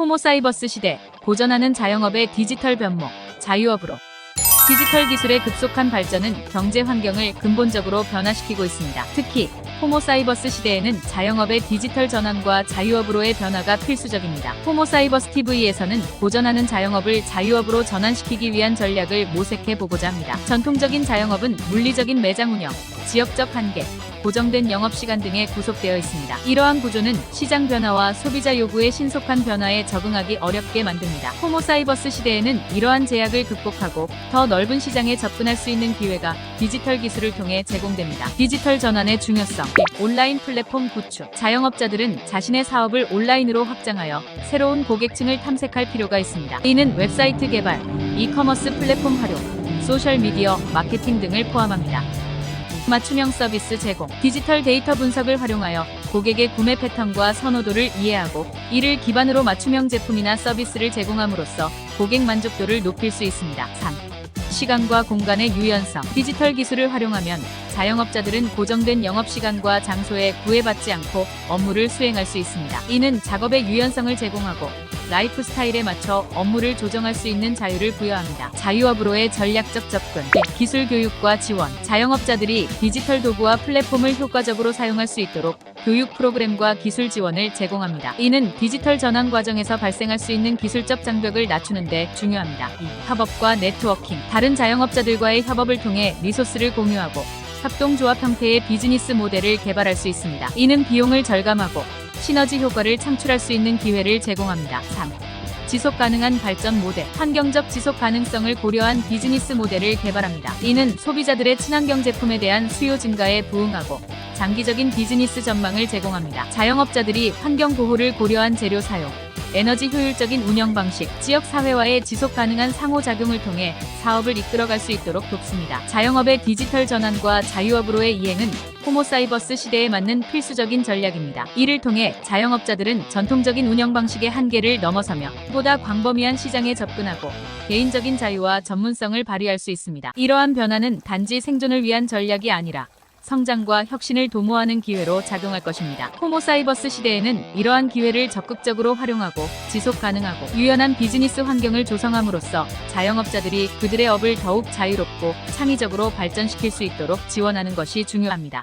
호모사이버스 시대, 고전하는 자영업의 디지털 변모, 자유업으로. 디지털 기술의 급속한 발전은 경제 환경을 근본적으로 변화시키고 있습니다. 특히 호모사이버스 시대에는 자영업의 디지털 전환과 자유업으로의 변화가 필수적입니다. 호모사이버스 TV에서는 고전하는 자영업을 자유업으로 전환시키기 위한 전략을 모색해 보고자 합니다. 전통적인 자영업은 물리적인 매장 운영, 지역적 한계, 고정된 영업시간 등에 구속되어 있습니다. 이러한 구조는 시장 변화와 소비자 요구의 신속한 변화에 적응하기 어렵게 만듭니다. 호모사이버스 시대에는 이러한 제약을 극복하고 더 넓은 시장에 접근할 수 있는 기회가 디지털 기술을 통해 제공됩니다. 디지털 전환의 중요성, 온라인 플랫폼 구축. 자영업자들은 자신의 사업을 온라인으로 확장하여 새로운 고객층을 탐색할 필요가 있습니다. 이는 웹사이트 개발, 이커머스 플랫폼 활용, 소셜미디어, 마케팅 등을 포함합니다. 맞춤형 서비스 제공, 디지털 데이터 분석을 활용하여 고객의 구매 패턴과 선호도를 이해하고 이를 기반으로 맞춤형 제품이나 서비스를 제공함으로써 고객 만족도를 높일 수 있습니다. 3. 시간과 공간의 유연성. 디지털 기술을 활용하면 자영업자들은 고정된 영업시간과 장소에 구애받지 않고 업무를 수행할 수 있습니다. 이는 작업의 유연성을 제공하고 라이프 스타일에 맞춰 업무를 조정할 수 있는 자유를 부여합니다. 자유업으로의 전략적 접근, 기술 교육과 지원, 자영업자들이 디지털 도구와 플랫폼을 효과적으로 사용할 수 있도록 교육 프로그램과 기술 지원을 제공합니다. 이는 디지털 전환 과정에서 발생할 수 있는 기술적 장벽을 낮추는 데 중요합니다. 이 협업과 네트워킹, 다른 자영업자들과의 협업을 통해 리소스를 공유하고 협동조합 형태의 비즈니스 모델을 개발할 수 있습니다. 이는 비용을 절감하고 시너지 효과를 창출할 수 있는 기회를 제공합니다. 3. 지속 가능한 발전 모델, 환경적 지속 가능성을 고려한 비즈니스 모델을 개발합니다. 이는 소비자들의 친환경 제품에 대한 수요 증가에 부응하고 장기적인 비즈니스 전망을 제공합니다. 자영업자들이 환경 보호를 고려한 재료 사용, 에너지 효율적인 운영 방식, 지역 사회와의 지속 가능한 상호작용을 통해 사업을 이끌어갈 수 있도록 돕습니다. 자영업의 디지털 전환과 자유업으로의 이행은 호모사이버스 시대에 맞는 필수적인 전략입니다. 이를 통해 자영업자들은 전통적인 운영 방식의 한계를 넘어서며 보다 광범위한 시장에 접근하고 개인적인 자유와 전문성을 발휘할 수 있습니다. 이러한 변화는 단지 생존을 위한 전략이 아니라 성장과 혁신을 도모하는 기회로 작용할 것입니다. 호모사이버스 시대에는 이러한 기회를 적극적으로 활용하고 지속 가능하고 유연한 비즈니스 환경을 조성함으로써 자영업자들이 그들의 업을 더욱 자유롭고 창의적으로 발전시킬 수 있도록 지원하는 것이 중요합니다.